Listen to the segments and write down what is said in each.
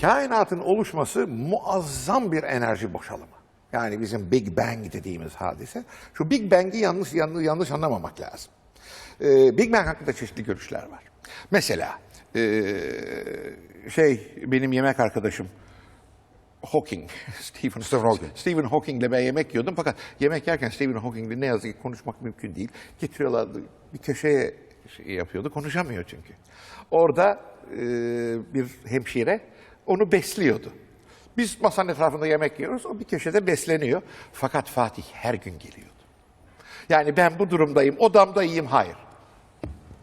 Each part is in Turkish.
kainatın oluşması muazzam bir enerji boşalımı. Yani bizim Big Bang dediğimiz hadise. Şu Big Bang'i yanlış yanlış, yanlış anlamamak lazım. Ee, Big Bang hakkında çeşitli görüşler var. Mesela ee, şey benim yemek arkadaşım Hawking, Stephen, Stephen Hawking. Stephen Hawking'le ben yemek yiyordum fakat yemek yerken Stephen Hawking'le ne yazık ki konuşmak mümkün değil. Getiriyorlardı bir köşeye şey yapıyordu, konuşamıyor çünkü. Orada e, bir hemşire onu besliyordu. Biz masanın etrafında yemek yiyoruz, o bir köşede besleniyor. Fakat Fatih her gün geliyordu. Yani ben bu durumdayım, odamda yiyeyim, hayır.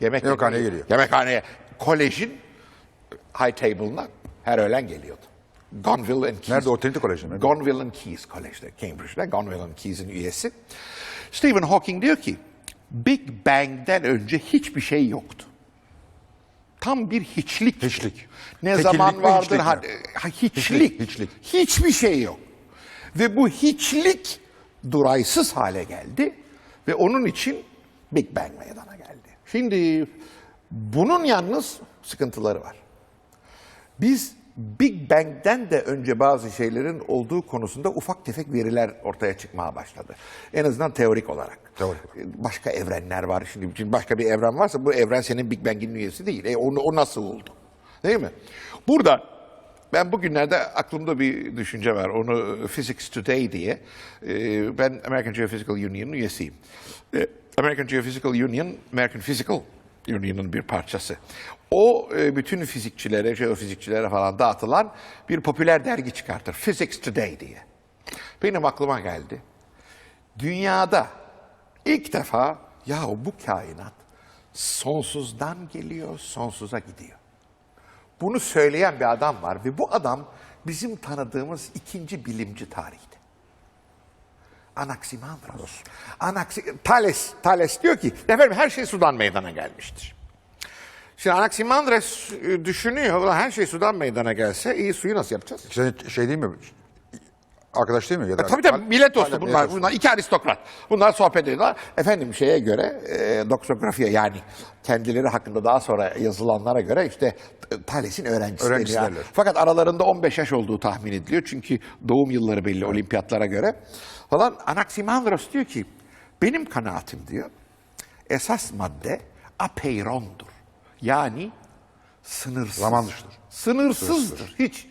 Yemek Yemekhaneye geliyor. Yemekhaneye, kolejin high table'ına her öğlen geliyordu. Gonville and Keys. Nerede? O Trinity Kolej'de mi? Gonville and Keys College'de, Cambridge'de. Gonville and Keys'in üyesi. Stephen Hawking diyor ki, Big Bang'den önce hiçbir şey yoktu. Tam bir hiçlik. Hiçlik. Ne Tekillik zaman vardır? hiçlik mi? Ha, ha, hiçlik. Hiçlik, hiçlik. Hiçbir şey yok. Ve bu hiçlik duraysız hale geldi ve onun için Big Bang meydana geldi. Şimdi bunun yalnız sıkıntıları var. Biz Big Bang'den de önce bazı şeylerin olduğu konusunda ufak tefek veriler ortaya çıkmaya başladı. En azından teorik olarak. Teorik Başka evrenler var. Şimdi başka bir evren varsa bu evren senin Big Bang'in üyesi değil. E, o, o nasıl oldu? Değil mi? Burada ben bugünlerde aklımda bir düşünce var. Onu Physics Today diye. e, Ben American Geophysical Union'un üyesiyim. E, American Geophysical Union, American Physical Union'un bir parçası. O e, bütün fizikçilere, jeofizikçilere falan dağıtılan bir popüler dergi çıkartır. Physics Today diye. Benim aklıma geldi. Dünyada ilk defa ya bu kainat sonsuzdan geliyor, sonsuza gidiyor. Bunu söyleyen bir adam var ve bu adam bizim tanıdığımız ikinci bilimci tarihte. Anaximandros. Anaxi Thales, Thales diyor ki, efendim her şey sudan meydana gelmiştir. Şimdi Anaximandros e, düşünüyor, "Ulan her şey sudan meydana gelse iyi suyu nasıl yapacağız? Senin şey değil mi? Arkadaş değil mi? Ya da, E, Tabii tabii millet dostu bunlar. millet. Bunlar iki aristokrat. Bunlar sohbet ediyorlar. Efendim şeye göre e, doksografiye yani kendileri hakkında daha sonra yazılanlara göre işte e, Thales'in öğrencisi. Öğrencisi derler. Fakat aralarında 15 yaş olduğu tahmin ediliyor. Çünkü doğum yılları belli olimpiyatlara göre. Falan Anaximandros diyor ki benim kanaatim diyor esas madde apeirondur. Yani sınırsız. Zaman dışıdır. Sınırsızdır. Hiç.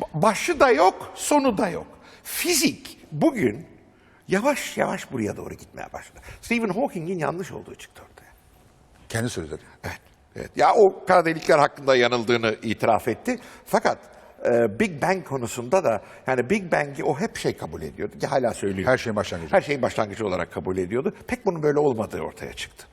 Ba- Başı da yok, sonu da yok. Fizik bugün yavaş yavaş buraya doğru gitmeye başladı. Stephen Hawking'in yanlış olduğu çıktı ortaya. Kendi söyledi. Evet, evet. Ya o kara delikler hakkında yanıldığını itiraf etti. Fakat e, Big Bang konusunda da yani Big Bang'i o hep şey kabul ediyordu ki hala söylüyor. Her şeyin başlangıcı. Her şeyin başlangıcı olarak kabul ediyordu. Pek bunun böyle olmadığı ortaya çıktı.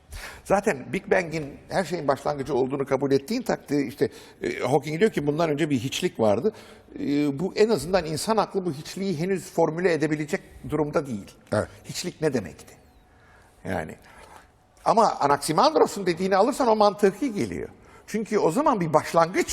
Zaten Big Bang'in her şeyin başlangıcı olduğunu kabul ettiğin takdirde işte e, Hawking diyor ki bundan önce bir hiçlik vardı. E, bu en azından insan aklı bu hiçliği henüz formüle edebilecek durumda değil. Evet. Hiçlik ne demekti? Yani ama Anaximandros'un dediğini alırsan o mantıki geliyor. Çünkü o zaman bir başlangıç